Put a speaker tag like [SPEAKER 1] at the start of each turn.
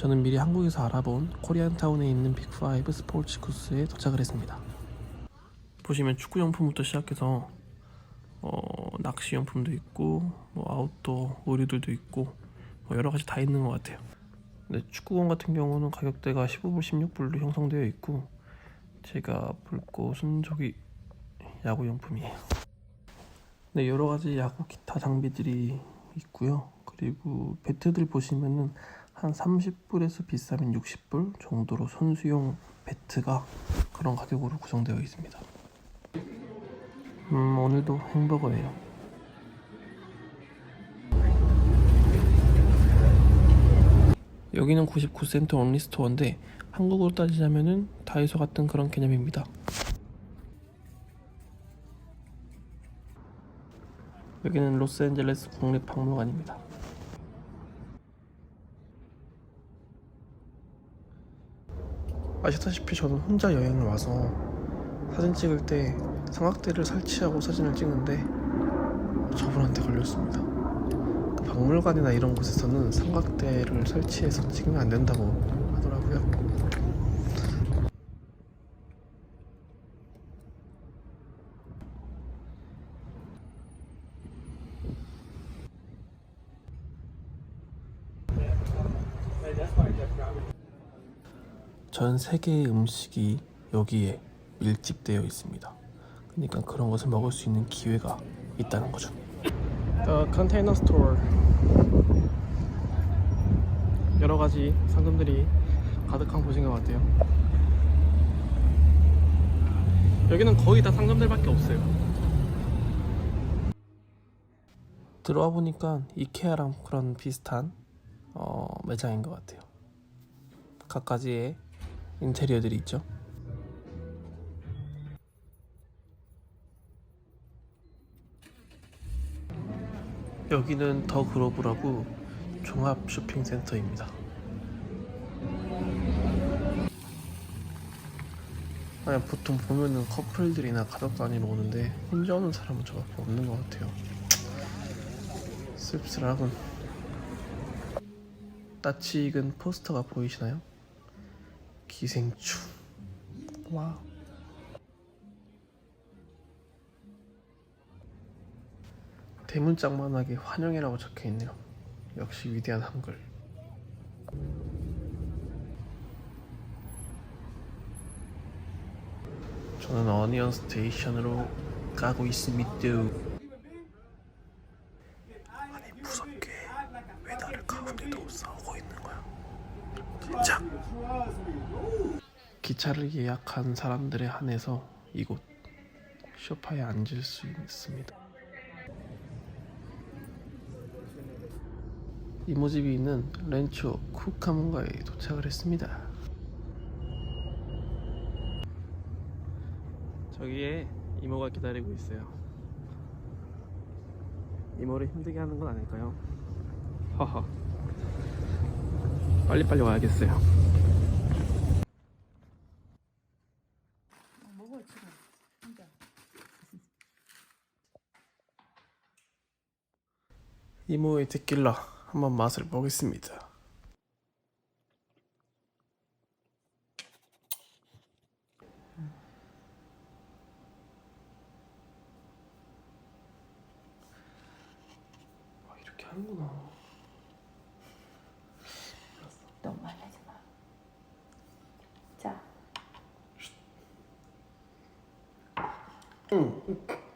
[SPEAKER 1] 저는 미리 한국에서 알아본 코리안타운에 있는 빅5 스포츠 코스에 도착을 했습니다. 보시면 축구용품부터 시작해서 어, 낚시용품도 있고 뭐 아웃도어 의류들도 있고 뭐 여러 가지 다 있는 것 같아요. 근데 축구공 같은 경우는 가격대가 15불, 16불로 형성되어 있고 제가 볼 곳은 저기 야구용품이에요. 네, 여러 가지 야구 기타 장비들이 있고요. 그리고 배트들 보시면은 한 30불에서 비싸면 60불 정도로 선수용 배트가 그런 가격으로 구성되어 있습니다. 음, 오늘도 햄버거예요. 여기는 99센트 온리 스토어인데 한국으로 따지자면은 다이소 같은 그런 개념입니다. 여기는 로스앤젤레스 국립박물관입니다. 아시다시피 저는 혼자 여행을 와서 사진 찍을 때 삼각대를 설치하고 사진을 찍는데 저분한테 걸렸습니다. 그 박물관이나 이런 곳에서는 삼각대를 설치해서 찍으면 안 된다고 하더라고요. 전 세계의 음식이 여기에 밀집되어 있습니다. 그러니까 그런 것을 먹을 수 있는 기회가 있다는 거죠. The Container Store 여러 가지 상점들이 가득한 곳인 것 같아요. 여기는 거의 다 상점들밖에 없어요. 들어와 보니까 이케아랑 그런 비슷한 어, 매장인 것 같아요. 갖가지의 인테리어들이 있죠. 여기는 더 그로브라고 종합 쇼핑센터입니다. 아니 보통 보면은 커플들이나 가족 단위로 오는데 혼자 오는 사람은 저밖에 없는 것 같아요. 씁쓸하군. 낯이 익은 포스터가 보이시나요? 기생충. 와. 대문짝만하게 환영이라고 적혀 있네요. 역시 위대한 한글. 저는 어니언 스테이션으로 가고 있습니다. 아니 무섭게 왜 나를 가운데 두고 싸우고 있는 거야? 진짜. 기차를 예약한 사람들에 한해서 이곳 소파에 앉을 수 있습니다. 이모집이 있는 렌초 쿠카문가에 도착을 했습니다. 저기에 이모가 기다리고 있어요. 이모를 힘들게 하는 건 아닐까요? 허허. 빨리빨리 와야겠어요.
[SPEAKER 2] 먹어 지금 혼자
[SPEAKER 1] 이모의 데킬라 한번 맛을 보겠습니다. 아, 이렇게 하는구나. Mm.